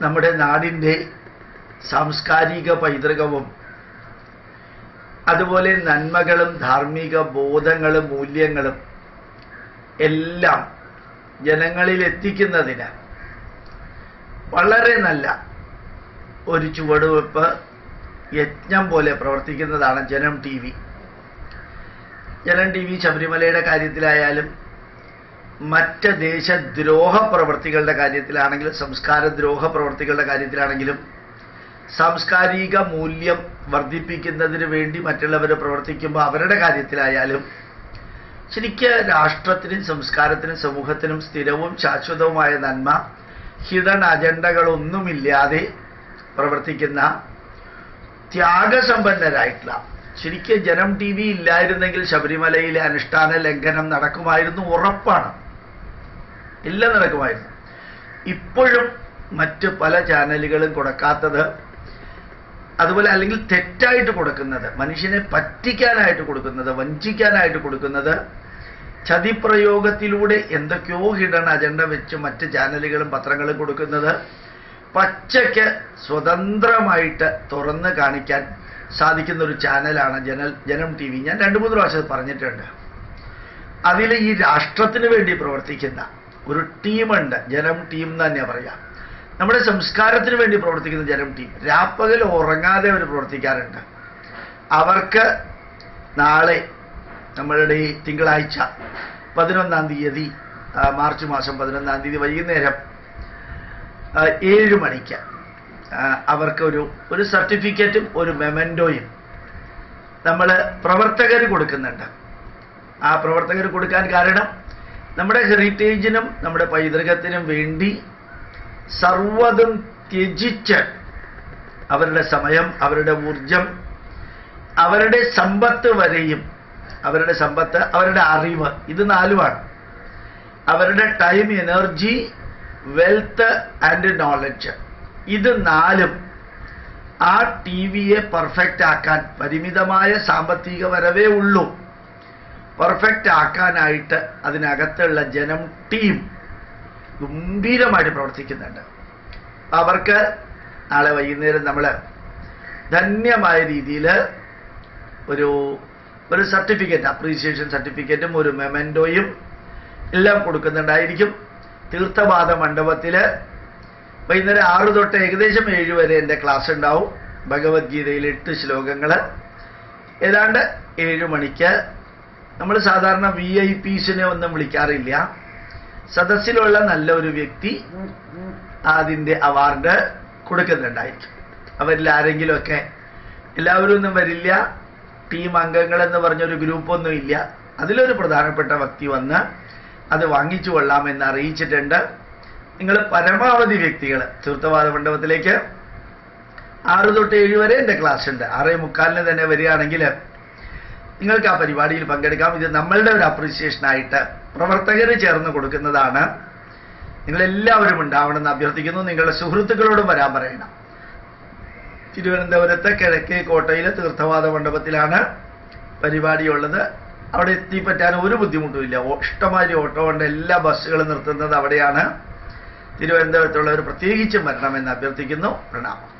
നമ്മുടെ നാടിന്റെ സാംസ്കാരിക പൈതൃകവും അതുപോലെ നന്മകളും ധാർമ്മിക ബോധങ്ങളും മൂല്യങ്ങളും എല്ലാം ജനങ്ങളിൽ എത്തിക്കുന്നതിന് വളരെ നല്ല ഒരു ചുവടുവെപ്പ് യജ്ഞം പോലെ പ്രവർത്തിക്കുന്നതാണ് Janam T V. Janam T V ശബരിമലയുടെ കാര്യത്തിലായാലും മറ്റ് ദേശദ്രോഹ പ്രവൃത്തികളുടെ കാര്യത്തിലാണെങ്കിലും സംസ്കാരദ്രോഹ പ്രവൃത്തികളുടെ കാര്യത്തിലാണെങ്കിലും സാംസ്കാരിക മൂല്യം വർദ്ധിപ്പിക്കുന്നതിന് വേണ്ടി മറ്റുള്ളവർ പ്രവർത്തിക്കുമ്പോൾ അവരുടെ കാര്യത്തിലായാലും ശരിക്ക് രാഷ്ട്രത്തിനും സംസ്കാരത്തിനും സമൂഹത്തിനും സ്ഥിരവും ശാശ്വതവുമായ നന്മ ഹിഡൻ അജണ്ടകളൊന്നുമില്ലാതെ പ്രവർത്തിക്കുന്ന ത്യാഗസമ്പന്നരായിട്ടുള്ള ശരിക്കും ജനം ടി വി ഇല്ലായിരുന്നെങ്കിൽ ശബരിമലയിലെ അനുഷ്ഠാന ലംഘനം നടക്കുമായിരുന്നു ഉറപ്പാണ്. എല്ലാം നടക്കുമായിരുന്നു ഇപ്പോഴും മറ്റ് പല ചാനലുകളും കൊടുക്കാത്തത് അതുപോലെ അല്ലെങ്കിൽ തെറ്റായിട്ട് കൊടുക്കുന്നത് മനുഷ്യനെ പറ്റിക്കാനായിട്ട് കൊടുക്കുന്നത് വഞ്ചിക്കാനായിട്ട് കൊടുക്കുന്നത് ചതിപ്രയോഗത്തിലൂടെ എന്തൊക്കെയോ ഹിഡൻ അജണ്ട വെച്ച് മറ്റ് ചാനലുകളും പത്രങ്ങളും കൊടുക്കുന്നത് പച്ചയ്ക്ക് സ്വതന്ത്രമായിട്ട് തുറന്ന് കാണിക്കാൻ സാധിക്കുന്ന ഒരു ചാനലാണ് ജനൽ ജനം ടി വി. ഞാൻ രണ്ട് മൂന്ന് പ്രാവശ്യം പറഞ്ഞിട്ടുണ്ട്. അതിൽ ഈ രാഷ്ട്രത്തിന് വേണ്ടി പ്രവർത്തിക്കുന്ന ഒരു ടീമുണ്ട് ജനം ടീം എന്ന് തന്നെ പറയാം. നമ്മുടെ സംസ്കാരത്തിന് വേണ്ടി പ്രവർത്തിക്കുന്ന ജനം ടീം. രാപ്പകൽ ഉറങ്ങാതെ അവർ പ്രവർത്തിക്കാറുണ്ട്. അവർക്ക് നാളെ നമ്മളുടെ ഈ തിങ്കളാഴ്ച പതിനൊന്നാം തീയതി മാർച്ച് മാസം പതിനൊന്നാം തീയതി വൈകുന്നേരം ഏഴ് മണിക്ക് അവർക്ക് ഒരു ഒരു സർട്ടിഫിക്കറ്റും ഒരു മെമൻഡോയും നമ്മൾ പ്രവർത്തകർ കൊടുക്കുന്നുണ്ട്. ആ പ്രവർത്തകർ കൊടുക്കാൻ കാരണം നമ്മുടെ ഹെറിറ്റേജിനും നമ്മുടെ പൈതൃകത്തിനും വേണ്ടി സർവതും ത്യജിച്ച് അവരുടെ സമയം അവരുടെ ഊർജം അവരുടെ സമ്പത്ത് വരെയും അവരുടെ സമ്പത്ത് അവരുടെ അറിവ് ഇത് നാലുമാണ്. അവരുടെ time energy wealth and knowledge ഇത് നാലും ആ ടി വിയെ പെർഫെക്റ്റ് ആക്കാൻ പരിമിതമായ സാമ്പത്തിക വരവേ ഉള്ളൂ. പെർഫെക്റ്റ് ആക്കാനായിട്ട് അതിനകത്തുള്ള ജനം ടീം ഗംഭീരമായിട്ട് പ്രവർത്തിക്കുന്നുണ്ട്. അവർക്ക് നാളെ വൈകുന്നേരം നമ്മൾ ധന്യമായ രീതിയിൽ ഒരു ഒരു സർട്ടിഫിക്കറ്റ് അപ്രീസിയേഷൻ സർട്ടിഫിക്കറ്റും ഒരു മെമൻഡോയും എല്ലാം കൊടുക്കുന്നുണ്ടായിരിക്കും. തീർത്ഥപാത മണ്ഡപത്തിൽ വൈകുന്നേരം ആറ് തൊട്ട് ഏകദേശം ഏഴ് വരെ എന്റെ ക്ലാസ് ഉണ്ടാവും. ഭഗവത്ഗീതയിൽ എട്ട് ശ്ലോകങ്ങൾ ഏതാണ്ട് ഏഴ് മണിക്ക് നമ്മൾ സാധാരണ വി ഐ പീസിനെ ഒന്നും വിളിക്കാറില്ല. സദസ്സിലുള്ള നല്ല ഒരു വ്യക്തി അതിന്റെ അവാർഡ് കൊടുക്കുന്നുണ്ടായിരിക്കും. അവരിൽ ആരെങ്കിലും ഒക്കെ എല്ലാവരും ഒന്നും വരില്ല ടീം അംഗങ്ങൾ എന്ന് പറഞ്ഞൊരു ഗ്രൂപ്പൊന്നും ഇല്ല. അതിലൊരു പ്രധാനപ്പെട്ട വ്യക്തി വന്ന് അത് വാങ്ങിച്ചു കൊള്ളാമെന്ന് അറിയിച്ചിട്ടുണ്ട്. നിങ്ങൾ പരമാവധി വ്യക്തികൾ തീർത്ഥവാദ മണ്ഡപത്തിലേക്ക് ആറ് തൊട്ട് ഏഴ് വരെ എന്റെ ക്ലാസ് ഉണ്ട്. ആറേ മുക്കാലിന് തന്നെ വരികയാണെങ്കിൽ നിങ്ങൾക്ക് ആ പരിപാടിയിൽ പങ്കെടുക്കാം. ഇത് നമ്മളുടെ ഒരു അപ്രീസിയേഷനായിട്ട് പ്രവർത്തകർ ചേർന്ന് കൊടുക്കുന്നതാണ്. നിങ്ങളെല്ലാവരും ഉണ്ടാവണമെന്ന് അഭ്യർത്ഥിക്കുന്നു. നിങ്ങളുടെ സുഹൃത്തുക്കളോടും വരാൻ പറയണം. തിരുവനന്തപുരത്ത് കിഴക്കേ കോട്ടയിലെ തീർത്ഥവാദ മണ്ഡപത്തിലാണ് പരിപാടിയുള്ളത്. അവിടെ എത്തിപ്പറ്റാൻ ഒരു ബുദ്ധിമുട്ടുമില്ല ഇഷ്ടമാതിരി ഓട്ടോ കൊണ്ട് എല്ലാ ബസ്സുകളും നിർത്തുന്നത് അവിടെയാണ്. തിരുവനന്തപുരത്തുള്ളവർ പ്രത്യേകിച്ചും വരണമെന്ന് അഭ്യർത്ഥിക്കുന്നു. പ്രണാമം.